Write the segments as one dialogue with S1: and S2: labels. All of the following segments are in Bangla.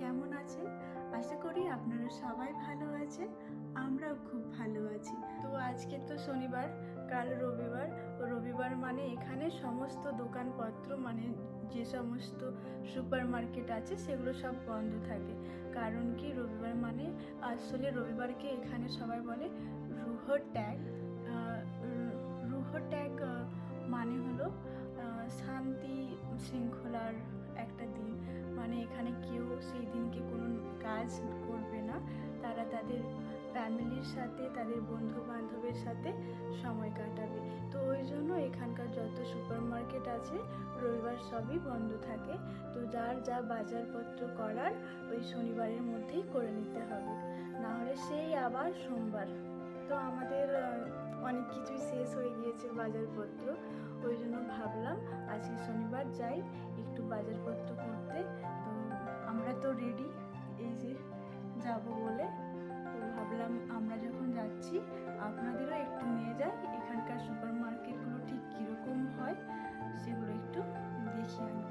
S1: কেমন আছেন? আশা করি আপনারা সবাই ভালো আছেন, আমরাও খুব ভালো আছি। তো আজকে তো শনিবার, কাল রবিবার। রবিবার মানে এখানে সমস্ত দোকানপত্র মানে যে সমস্ত সুপার মার্কেট আছে, সেগুলো সব বন্ধ থাকে। কারণ কি, রবিবার মানে আসলে রবিবারকে এখানে সবাই বলে রুহ ট্যাগ রুহ ট্যাগ মানে হলো শৃঙ্খলার একটা দিন। মানে এখানে কেউ সেই দিনকে কোনো কাজ করবে না। তারা তাদের ফ্যামিলির সাথে, তাদের বন্ধু বান্ধবের সাথে সময় কাটাবে। তো ওই জন্য এখানকার যত সুপার মার্কেট আছে, রবিবার সবই বন্ধ থাকে। তো যার যা বাজারপত্র করার, ওই শনিবারের মধ্যেই করে নিতে হবে। না হলে সেই আবার সোমবার। তো আমাদের অনেক কিছুই শেষ হয়ে গিয়েছে বাজারপত্র। ওই জন্য ভাবলাম আজকে শনিবার যাই একটু বাজারপত্র করতে। তো আমরা তো রেডি এই যে যাব বলে। তো ভাবলাম আমরা যখন যাচ্ছি, আপনাদেরও একটু নিয়ে যাই। এখানকার সুপার মার্কেটগুলো ঠিক কীরকম হয়, সেগুলো একটু দেখিয়ে আনব।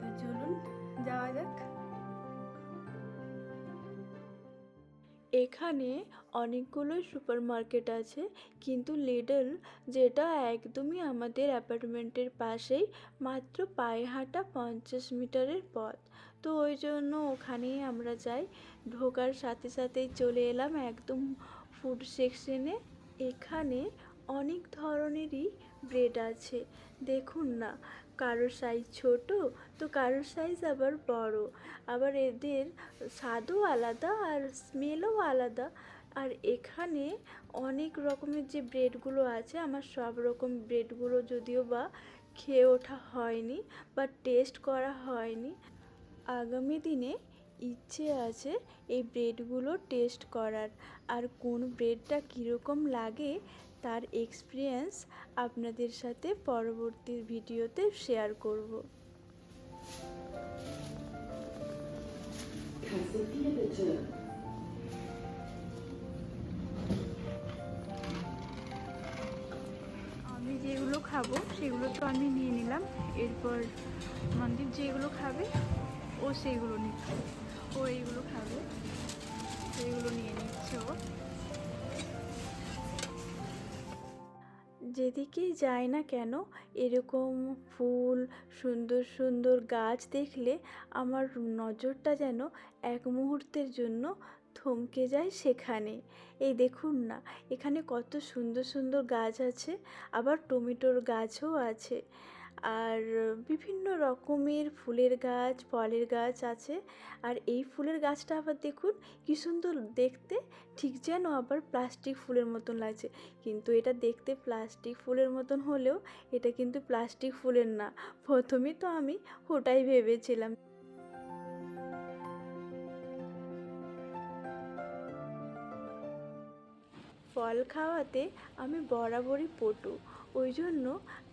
S1: তো চলুন, যাওয়া যাক।
S2: এখানে অনেকগুলো সুপার মার্কেট আছে, কিন্তু লিডল যেটা একদমই আমাদের অ্যাপার্টমেন্টের পাশেই, মাত্র পায়ে হাঁটা পঞ্চাশ মিটারের পথ। তো ওই জন্য ওখানেই আমরা যাই। ঢোকার সাথে সাথেই চলে এলাম একদম ফুড সেকশনে এখানে অনেক ধরনেরই ব্রেড আছে। দেখুন না, কারোর সাইজ ছোট, তো কারোর সাইজ আবার বড়। আবার এদের স্বাদও আলাদা আর স্মেলও আলাদা। আর এখানে অনেক রকমের যে ব্রেডগুলো আছে, আমার সব রকম ব্রেডগুলো যদিও বা খেয়ে ওঠা হয়নি বা টেস্ট করা হয়নি, আগামী দিনে ইচ্ছে আছে এই ব্রেডগুলো টেস্ট করার। আর কোন ব্রেডটা কীরকম লাগে তার এক্সপিরিয়েন্স আপনাদের সাথে পরবর্তী ভিডিওতে শেয়ার করব।
S1: খাব, সেগুলো তো আমি নিয়ে নিলাম। এরপর মন্দির যেগুলো খাবে, ও সেইগুলো নিচ্ছে। ও এইগুলো খাবে, সেইগুলো নিয়ে নিচ্ছে ও।
S2: যেদিকেই যাই না কেন, এরকম ফুল, সুন্দর সুন্দর গাছ দেখলে আমার নজরটা যেন এক মুহূর্তের জন্য থমকে যায় সেখানে। এই দেখুন না, এখানে কত সুন্দর সুন্দর গাছ আছে, আবার টমেটোর গাছও আছে। আর বিভিন্ন রকমের ফুলের গাছ, ফলের গাছ আছে। আর এই ফুলের গাছটা আবার দেখুন, কি সুন্দর দেখতে, ঠিক যেন আবার প্লাস্টিক ফুলের মতন লাগছে। কিন্তু এটা দেখতে প্লাস্টিক ফুলের মতন হলেও, এটা কিন্তু প্লাস্টিক ফুলের না। প্রথমে তো আমি ওটাই ভেবেছিলাম। ফল খাওয়াতে আমি বরাবরই পটু। ওই জন্য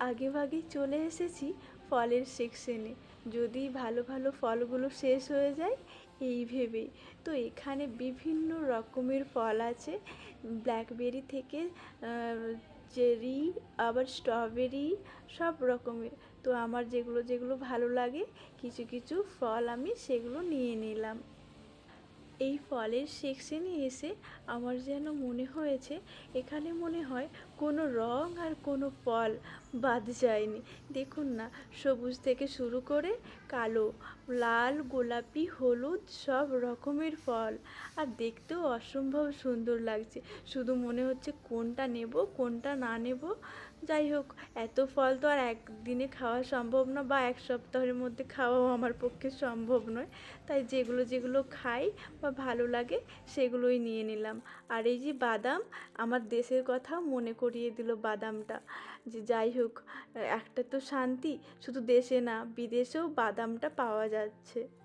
S2: আগে ভাগে চলে এসেছি ফলের সেকশনে। যদি ভালো ভালো ফলগুলো শেষ হয়ে যায়, এই ভেবে তো এখানে বিভিন্ন রকমের ফল আছে। ব্ল্যাকবেরি থেকে চেরি, আবার স্ট্রবেরি, সব রকমের। তো আমার যেগুলো যেগুলো ভালো লাগে, কিছু কিছু ফল আমি সেগুলো নিয়ে নিলাম। এই ফলের সেকশনে এসে আমার যেন মনে হয়েছে, এখানে মনে হয় কোনো রং আর কোনো ফল বাদ যায়নি। দেখুন না, সবুজ থেকে শুরু করে কালো, লাল, গোলাপি, হলুদ সব রকমের ফল। আর দেখতেও অসম্ভব সুন্দর লাগছে। শুধু মনে হচ্ছে কোনটা নেব, কোনটা না নেব যাই হোক, এত ফল তো আর একদিনে খাওয়া সম্ভব না বা এক সপ্তাহের মধ্যে খাওয়াও আমার পক্ষে সম্ভব নয়। তাই যেগুলো যেগুলো খাই বা ভালো লাগে সেগুলোই নিয়ে নিলাম। আর এই যে বাদাম, আমার দেশের কথা মনে করিয়ে দিল বাদামটা। যে যাই হোক, একটা তো শান্তি, শুধু দেশে না, বিদেশেও বাদামটা পাওয়া যাচ্ছে।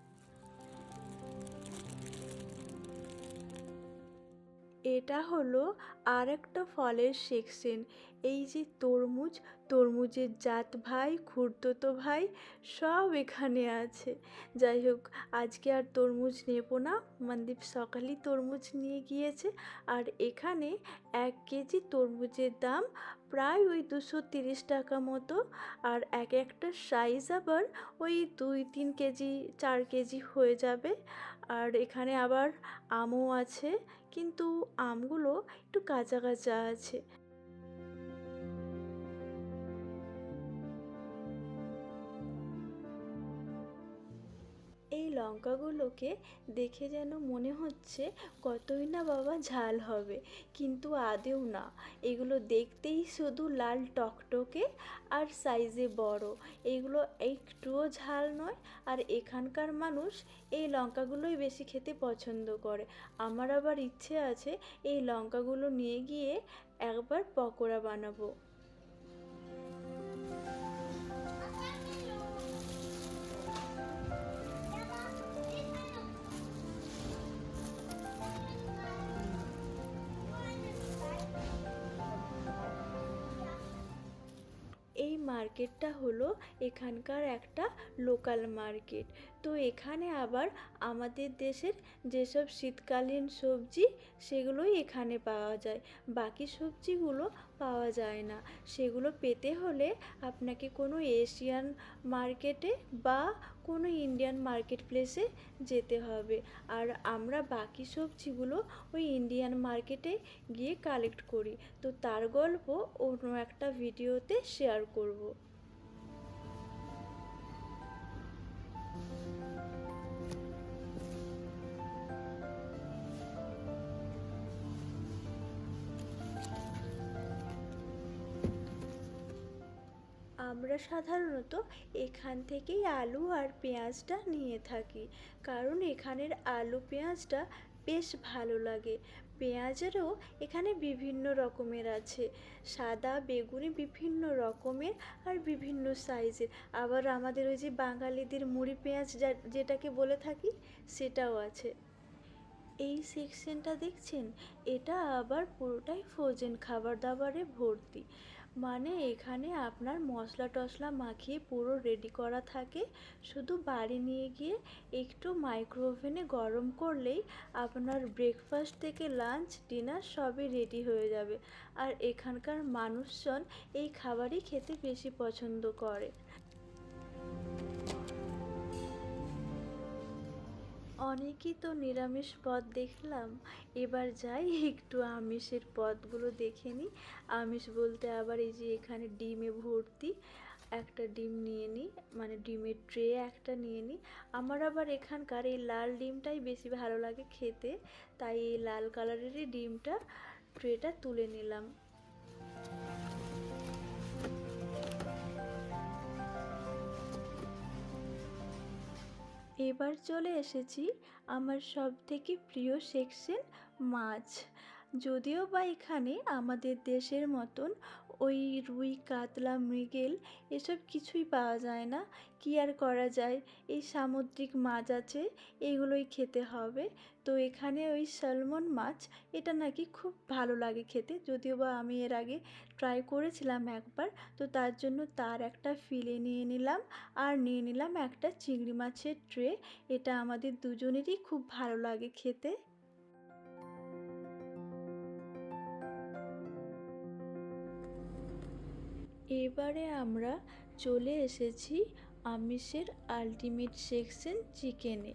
S2: এটা হলো আর একটা ফলের সেকশন। এই যে তরমুজ, তরমুজের জাত ভাই খুড়তুতো ভাই, সব এখানে আছে। যাই হোক, আজকে আর তরমুজ নেব না। মনদীপ সকালেই তরমুজ নিয়ে গিয়েছে আর এখানে এক কেজি তরমুজের দাম প্রায় ওই দুশো তিরিশ টাকা মতো আর এক একটা সাইজ আবার ওই দুই, তিন কেজি, চার কেজি হয়ে যাবে। আর এখানে আবার আমও আছে কিন্তু আমগুলো একটু কাঁচা কাঁচা আছে। লঙ্কাগুলোকে দেখে যেন মনে হচ্ছে কতই না বাবা ঝাল হবে। কিন্তু আদেও না। এগুলো দেখতেই শুধু লাল টকটকে আর সাইজে বড়। এগুলো একটুও ঝাল নয় আর এখানকার মানুষ এই লঙ্কাগুলোই বেশি খেতে পছন্দ করে। আমার আবার ইচ্ছে আছে এই লঙ্কাগুলো নিয়ে গিয়ে একবার পকোড়া বানাবো। মার্কেটটা হলো এখানকার একটা লোকাল মার্কেট তো এখানে আবার আমাদের দেশের যেসব শীতকালীন সবজি, সেগুলোই এখানে পাওয়া যায়। বাকি সবজিগুলো পাওয়া যায় না। সেগুলো পেতে হলে আপনাকে কোনো এশিয়ান মার্কেটে বা কোনো ইন্ডিয়ান মার্কেট প্লেসে যেতে হবে। আর আমরা বাকি সবজিগুলো ওই ইন্ডিয়ান মার্কেটে গিয়ে কালেক্ট করি। তো তার গল্প অন্য একটা ভিডিওতে শেয়ার করব। আমরা সাধারণত এখান থেকেই আলু আর পেঁয়াজটা নিয়ে থাকি। কারণ এখানের আলু পেঁয়াজটা বেশ ভালো লাগে। পেঁয়াজেরও এখানে বিভিন্ন রকমের আছে। সাদা, বেগুনি বিভিন্ন রকমের আর বিভিন্ন সাইজের। আবার আমাদের ওই যে বাঙালিদের মুড়ি পেঁয়াজ যেটাকে বলে থাকি, সেটাও আছে। এই সেকশনটা দেখছেন? এটা আবার পুরোটাই ফ্রোজেন খাবার দাবারে ভর্তি। মানে এখানে আপনার মশলা টশলা মাখিয়ে পুরো রেডি করা থাকে। শুধু বাড়ি নিয়ে গিয়ে একটু মাইক্রো ওভেনে গরম করলেই আপনার ব্রেকফাস্ট থেকে লাঞ্চ ডিনার সবই রেডি হয়ে যাবে। আর এখানকার মানুষজন এই খাবারই খেতে বেশি পছন্দ করে। অনেকই তো নিরামিষ পদ দেখলাম। এবার যাই, একটু আমিষের পদগুলো দেখে নিই। আমিষ বলতে আবার এই যে এখানে ডিমে ভর্তি একটা ডিম নিয়ে নিই মানে ডিমের ট্রে একটা নিয়ে নিই। আমার আবার এখানকার এই লাল ডিমটাই বেশি ভালো লাগে খেতে, তাই এই লাল কালারেরই ডিমটা ট্রেটা তুলে নিলাম। এবার চলে এসেছি আমার সবথেকে প্রিয় সেকশন মাছ। যদিও বা এখানে আমাদের দেশের মতন ওই রুই, কাতলা, মৃগেল এসব কিছুই পাওয়া যায় না। কি আর করা যায়? এই সামুদ্রিক মাছ আছে, এগুলোই খেতে হবে। তো এখানে ওই স্যালমন মাছ, এটা নাকি খুব ভালো লাগে খেতে। যদিও বা আমি এর আগে ট্রাই করেছিলাম একবার, তো তার জন্য তার একটা ফিলে নিয়ে নিলাম। আর নিয়ে নিলাম একটা চিংড়ি মাছের ট্রে এটা আমাদের দুজনেরই খুব ভালো লাগে খেতে। এবারে আমরা চলে এসেছি আমিষের আলটিমেট সেকশন চিকেনে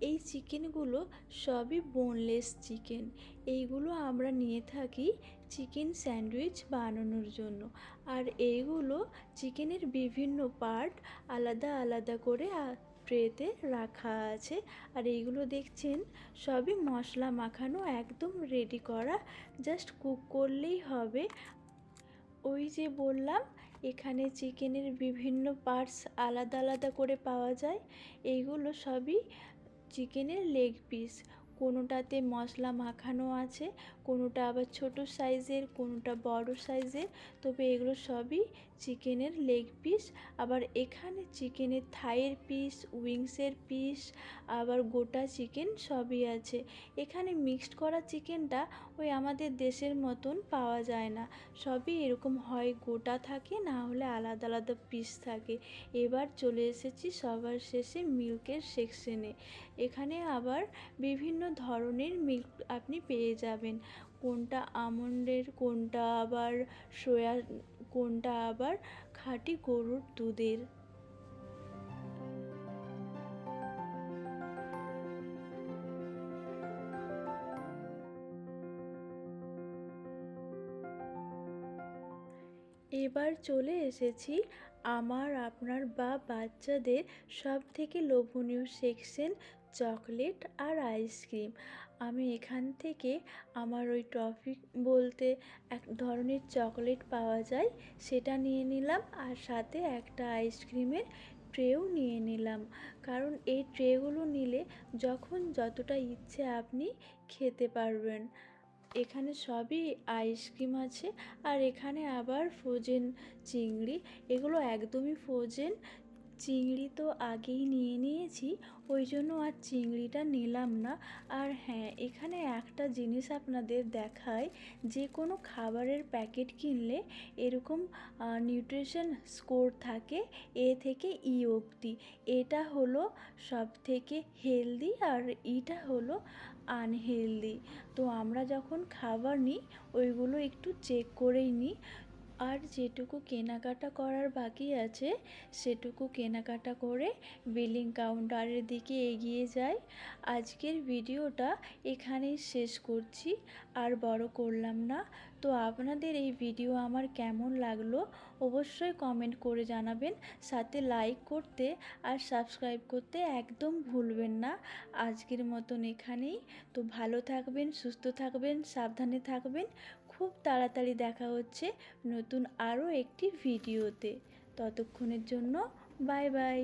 S2: এই চিকেনগুলো সবই বোনলেস চিকেন এইগুলো আমরা নিয়ে থাকি চিকেন স্যান্ডউইচ বানানোর জন্য। আর এইগুলো চিকেনের বিভিন্ন পার্ট আলাদা আলাদা করে ট্রেতে রাখা আছে। আর এইগুলো দেখছেন, সবই মশলা মাখানো, একদম রেডি করা। জাস্ট কুক করলেই হবে। ওই যে বললাম, এখানে চিকেনের বিভিন্ন পার্টস আলাদা আলাদা করে পাওয়া যায়। এইগুলো সবই চিকেনের লেগ পিস কোনোটাতে মশলা মাখানো আছে, কোনোটা আবার ছোট সাইজের কোনোটা বড় সাইজের তবে এগুলো সবই চিকেনের লেগ পিস, আবার এখানে চিকেনের থাইয়ের পিস, উইংসের পিস, আবার গোটা চিকেন সবই আছে। এখানে মিক্সড করা চিকেনটা ওই আমাদের দেশের মতন পাওয়া যায় না। সবই এরকম হয় গোটা থাকে, না হলে আলাদা আলাদা পিস থাকে। এবার চলে এসেছি সবার শেষে মিল্কের সেকশনে। এখানে আবার বিভিন্ন ধরনের মিল্ক আপনি পেয়ে যাবেন। কোনটা আমন্ডের, কোনটা আবার সয়া কোনটা আবার খাঁটি গরুর দুধের? এবার চলে এসেছি আমার আপনার বা বাচ্চাদের সব থেকে লোভনীয় সেকশন চকলেট আর আইসক্রিম। আমি এখান থেকে আমার ওই টফি বলতে এক ধরনের চকলেট পাওয়া যায়, সেটা নিয়ে নিলাম আর সাথে একটা আইসক্রিমের ট্রেও নিয়ে নিলাম। কারণ এই ট্রেগুলো নিলে যখন যতটা ইচ্ছে আপনি খেতে পারবেন। এখানে সবই আইসক্রিম আছে আর এখানে আবার ফ্রোজেন চিংড়ি। এগুলো একদমই ফ্রোজেন চিংড়ি তো আগেই নিয়ে নিয়েছি, ওই জন্য আর চিংড়িটা নিলাম না। আর হ্যাঁ এখানে একটা জিনিস আপনাদের দেখায় যে কোনো খাবারের প্যাকেট কিনলে এরকম নিউট্রিশন স্কোর থাকে, এ থেকে ই অবধি। এটা হলো সব থেকে হেলদি আর ইটা হলো আনহেলদি। তো আমরা যখন খাবার নিই, ওইগুলো একটু চেক করেই নিই। আর যেটুকু কেনাকাটা করার বাকি আছে, সেটুকু কেনাকাটা করে বিলিং কাউন্টারের দিকে এগিয়ে যাই। আজকের ভিডিওটা এখানেই শেষ করছি, আর বড় করলাম না। তো আপনাদের এই ভিডিও আমার কেমন লাগল অবশ্যই কমেন্ট করে জানাবেন, সাথে লাইক করতে আর সাবস্ক্রাইব করতে একদম ভুলবেন না। আজকের মতন এখানেই। তো ভালো থাকবেন, সুস্থ থাকবেন, সাবধানে থাকবেন। খুব তাড়াতাড়ি দেখা হচ্ছে নতুন আরও একটি ভিডিওতে। ততক্ষণের জন্য বাই বাই।